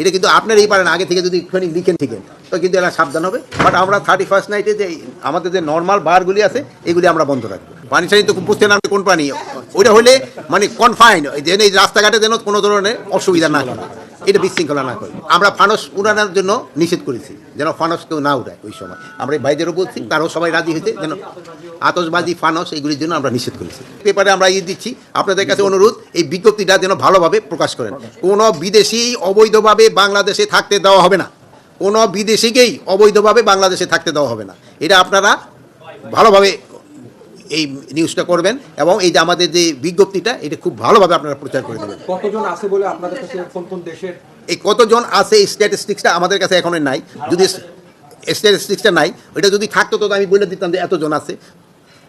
এটা কিন্তু আপনার আপনারই পারেন, আগে থেকে যদি একটুখানি লিখেন ঠিকেন তো কিন্তু এরা সাবধান হবে। বাট আমরা থার্টি ফার্স্ট নাইটে যে আমাদের যে নর্মাল বারগুলি আছে, এগুলি আমরা বন্ধ রাখব। পানি সানি তো বুঝতে না, কোন পানি? ওইটা হলে মানে কনফাইন যেন এই রাস্তাঘাটে যেন কোনো ধরনের অসুবিধা না হয়। এটা বিশৃঙ্খলা না করে। আমরা ফানস উড়ানোর জন্য নিষেধ করেছি, যেন ফানস কেউ না উড়ায় ওই সময়। আমরা এই ভাইদেরও বলছি তারাও সবাই রাজি হয়েছে, যেন আতসবাজি ফানস এগুলির জন্য আমরা নিষেধ করেছি। পেপারে আমরা ইয়ে দিচ্ছি, আপনাদের কাছে অনুরোধ, এই বিজ্ঞপ্তিটা যেন ভালোভাবে প্রকাশ করেন। কোনো বিদেশি অবৈধভাবে বাংলাদেশে থাকতে দেওয়া হবে না। কোনো বিদেশিকেই অবৈধভাবে বাংলাদেশে থাকতে দেওয়া হবে না। এটা আপনারা ভালোভাবে এই নিউজটা করবেন এবং এই যে আমাদের যে বিজ্ঞপ্তিটা এটা খুব ভালোভাবে আপনারা প্রচার করে দেবেন। কতজন আছে বলে আপনাদের কাছে কোন কোন দেশের? এই কতজন আছে এই স্ট্যাটিস্টিক্সটা আমাদের কাছে এখনও নাই। যদি স্ট্যাটিস্টিক্সটা নাই ওইটা যদি থাকতো তো আমি বলে দিতাম যে এতজন আছে।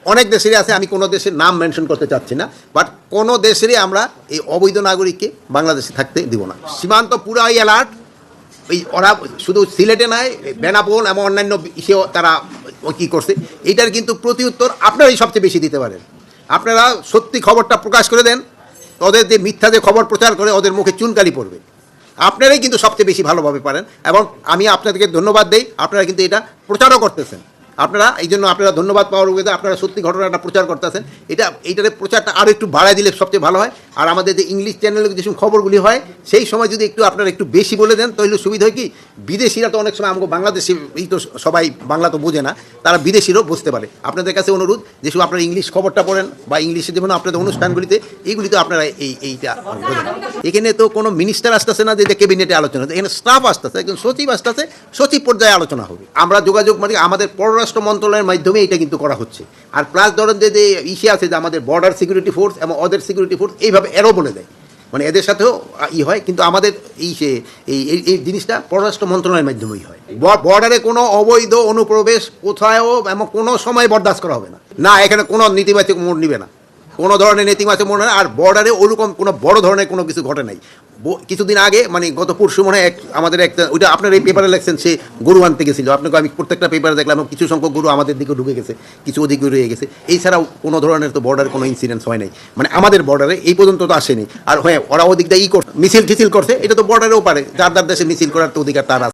অনেক দেশেরই আছে আমি কোনো দেশের নাম মেনশন করতে চাচ্ছি না বাট কোনো দেশেরই আমরা এই অবৈধ নাগরিককে বাংলাদেশে থাকতে দিব না। সীমান্ত পুরাই অ্যালার্ট এই ওরা শুধু সিলেটে নয় বেনাপোল এবং অন্যান্য ইসেও তারা কী করছে এইটার কিন্তু প্রতি উত্তর আপনারাই সবচেয়ে বেশি দিতে পারেন। আপনারা সত্যি খবরটা প্রকাশ করে দেন, ওদের যে মিথ্যা যে খবর প্রচার করে ওদের মুখে চুনকালি পড়বে। আপনারাই কিন্তু সবচেয়ে বেশি ভালোভাবে পারেন এবং আমি আপনাদেরকে ধন্যবাদ দেই, আপনারা কিন্তু এটা প্রচারও করতেছেন। আপনারা, এই জন্য আপনারা ধন্যবাদ পাওয়ার উপায়, আপনারা সত্যি ঘটনাটা প্রচার করতেছেন। এটা, এইটার প্রচারটা আরও একটু বাড়ায় দিলে সবচেয়ে ভালো হয়। আর আমাদের যে ইংলিশ চ্যানেলে যেসব খবরগুলি হয়, সেই সময় যদি একটু আপনারা একটু বেশি বলে দেন, তাহলে সুবিধা হয় কি? বিদেশিরা তো অনেক সময় আমাকে বাংলাদেশি, এই তো সবাই বাংলা তো বোঝে না, তারা বিদেশিরও বুঝতে পারে। আপনাদের কাছে অনুরোধ যে শুধু আপনারা ইংলিশ খবরটা পড়েন বা ইংলিশে যেমন আপনাদের অনুষ্ঠানগুলিতে এইগুলিতে আপনারা এই, এইটা বোঝেন। এখানে তো কোনো মিনিস্টার আসতেছে না যে ক্যাবিনেটে আলোচনা হচ্ছে। এখানে স্টাফ আসতেছে, একজন সচিব আসতেছে, সচিব পর্যায়ে আলোচনা হবে। আমরা যোগাযোগ মানে আমাদের পররাষ্ট্র মন্ত্রণালয়ের মাধ্যমে এটা কিন্তু করা হচ্ছে। আর প্লাস ধরেন যে যে ইসে আছে যে আমাদের বর্ডার সিকিউরিটি ফোর্স এবং অদের সিকিউরিটি ফোর্স এইভাবে এরও বলে দেয়। মানে এদের সাথেও ই হয় কিন্তু আমাদের এই সে এই এই- জিনিসটা পররাষ্ট্র মন্ত্রণালয়ের মাধ্যমেই হয়। বর্ডারে কোনো অবৈধ অনুপ্রবেশ কোথাও এবং কোনো সময় বরদাস্ত করা হবে না। না এখানে কোনো নীতিবাচক মোড় নিবে না। কোনো ধরনের নেতিবাচক মনে হয় আর বর্ডারে ওরকম কোনো বড় ধরনের কোনো কিছু ঘটে নাই। কিছুদিন আগে মানে গত পরশু মনে এক আমাদের একটা ওইটা আপনার এই পেপারে লেখছেন, সে গরু আনতে গেছিল। আপনাকে আমি প্রত্যেকটা পেপারে দেখলাম কিছু সংখ্যক গরু আমাদের দিকে ঢুকে গেছে, কিছু ওদিকে রয়ে গেছে। এছাড়াও কোনো ধরনের তো বর্ডারে কোনো ইনসিডেন্স হয় নাই। মানে আমাদের বর্ডারে এই পর্যন্ত তো আসেনি। আর হ্যাঁ ওরা ওদিকটা ই করছে মিছিল টিছিল করছে, এটা তো বর্ডারেও পারে। যার যার দেশে মিছিল করার তো অধিকার তার